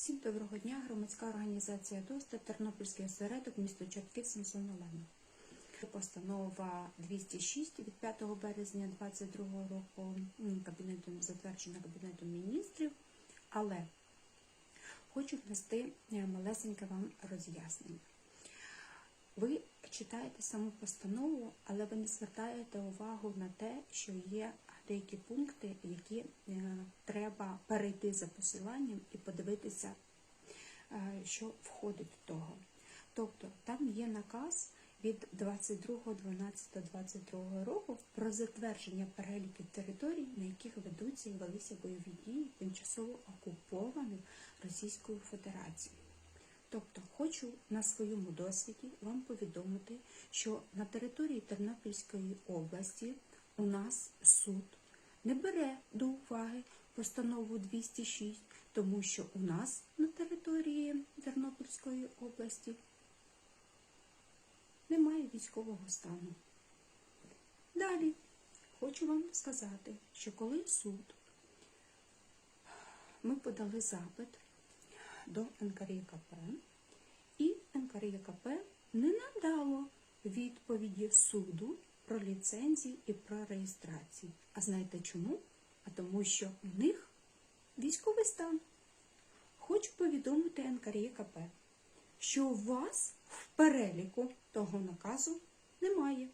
Всім доброго дня. Громадська організація ДОСТа, Тернопільський осередок, місто Чортків, Самсон Олена. Постанова 206 від 5 березня 2022 року кабінетом затверджена Кабінетом міністрів, але хочу внести е, малесеньке вам роз'яснення. Ви читаєте саму постанову, але ви не звертаєте увагу на те, що є деякі пункти, які е, треба перейти за посиланням і подивитися, е, що входить в того. Тобто там є наказ від 22.12.22 року про затвердження переліків територій, на яких ведуться і велися бойові дії тимчасово окупованих Російською Федерацією. Тобто хочу на своєму досвіді вам повідомити, що на території Тернопільської області у нас суд не бере до уваги постанову 206, тому що у нас на території Тернопільської області немає військового стану. Далі хочу вам сказати, що коли суд ми подали запит до НКРІКП, і НКРІКП не надало відповіді суду про ліцензії і про реєстрації. А знаєте чому? А тому що в них військовий стан. Хочу повідомити НКРІКП, що у вас в переліку того наказу немає.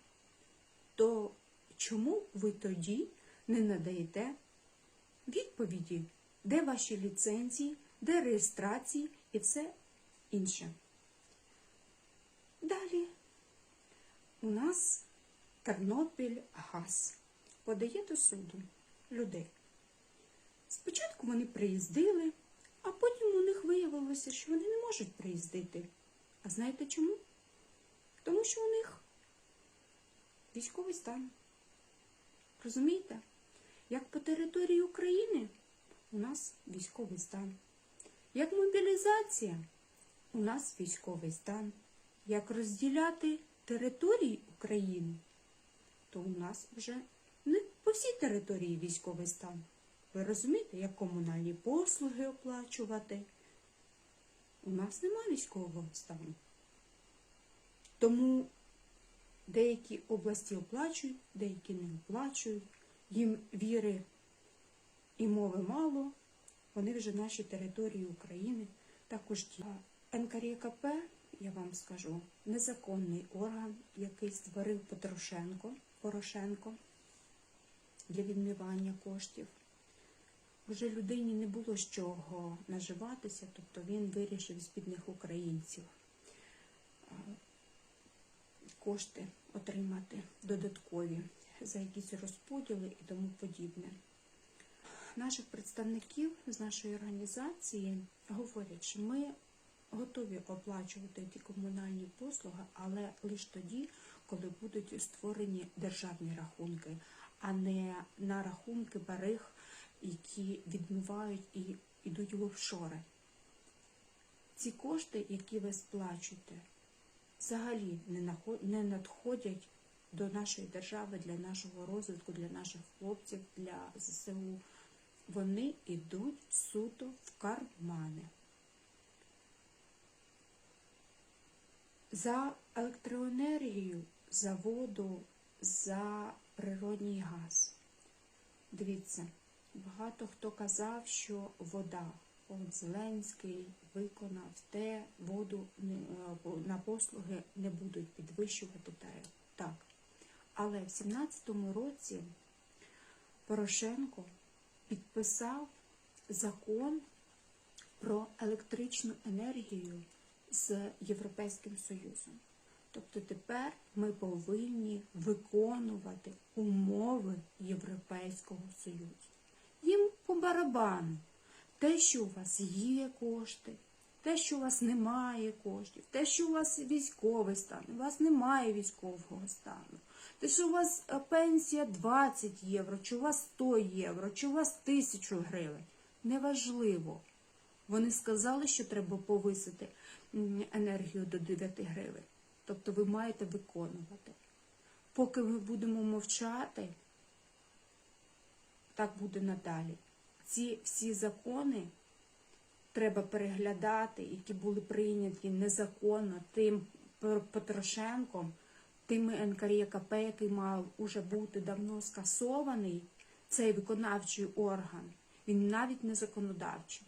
То чому ви тоді не надаєте відповіді, де ваші ліцензії, де реєстрації і все інше? Далі у нас Тернопіль газ подає до суду людей. Спочатку вони приїздили, а потім у них виявилося, що вони не можуть приїздити. А знаєте чому? Тому що у них військовий стан. Розумієте? Як по території України у нас військовий стан. Як мобілізація, у нас військовий стан. Як розділяти території України, то у нас вже не по всій території військовий стан. Ви розумієте, як комунальні послуги оплачувати? У нас немає військового стану. Тому деякі області оплачують, деякі не оплачують. Їм віри і мови мало, вони вже наші території України також ті. НКРКП, я вам скажу, незаконний орган, який створив Петрошенко, Порошенко для відмивання коштів. Вже людині не було з чого наживатися, тобто він вирішив з бідних українців кошти отримати додаткові за якісь розподіли і тому подібне. Наших представників з нашої організації говорять, що ми готові оплачувати ті комунальні послуги, але лише тоді, коли будуть створені державні рахунки, а не на рахунки бариг, які відмивають і йдуть в офшори. Ці кошти, які ви сплачуєте, взагалі не надходять до нашої держави для нашого розвитку, для наших хлопців, для ЗСУ. Вони йдуть суто в кармани. За електроенергію, за воду, за природній газ. Дивіться, багато хто казав, що вода. От Зеленський виконав те, воду е, на послуги не будуть підвищувати тариф. Так. Але в 17-му році Порошенко підписав закон про електричну енергію з Європейським Союзом. Тобто тепер ми повинні виконувати умови Європейського Союзу. Їм по барабану те, що у вас є кошти, те, що у вас немає коштів, те, що у вас військовий стан, у вас немає військового стану, те, що у вас е, пенсія 20 євро, чи у вас 100 євро, чи у вас 1000 гривень. Неважливо. Вони сказали, що треба повисити енергію до 9 гривень. Тобто ви маєте виконувати. Поки ми будемо мовчати, так буде надалі. Ці всі закони треба переглядати, які були прийняті незаконно тим Петрошенком, тими НКРЄКП, який мав уже бути давно скасований, цей виконавчий орган, він навіть не законодавчий.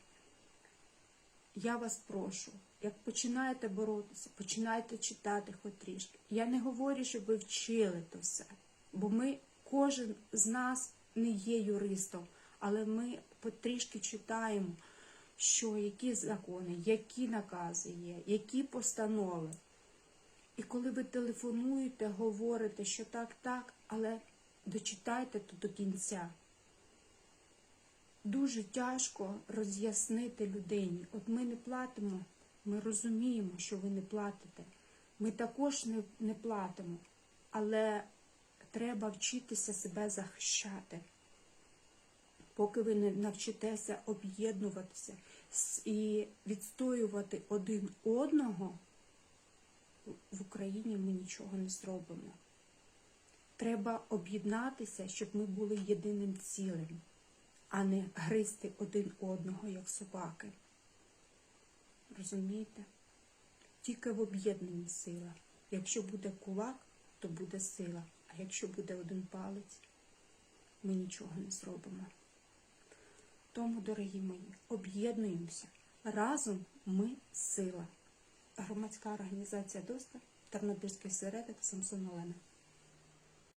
Я вас прошу, як починаєте боротися, починайте читати хоч трішки. Я не говорю, щоб ви вчили то все, бо ми, кожен з нас не є юристом, але ми потрішки читаємо, що які закони, які накази є, які постанови. І коли ви телефонуєте, говорите, що так, так, але дочитайте то до кінця. Дуже тяжко роз'яснити людині. От ми не платимо, ми розуміємо, що ви не платите. Ми також не, не платимо, але треба вчитися себе захищати. Поки ви не навчитеся об'єднуватися і відстоювати один одного, в Україні ми нічого не зробимо. Треба об'єднатися, щоб ми були єдиним цілим, а не гризти один одного, як собаки. Розумієте? Тільки в об'єднанні сила. Якщо буде кулак, то буде сила. А якщо буде один палець, ми нічого не зробимо. Тому, дорогі мої, об'єднуємося. Разом ми сила. Громадська організація ДОСТА, Тернопільський середок, Самсон Олена.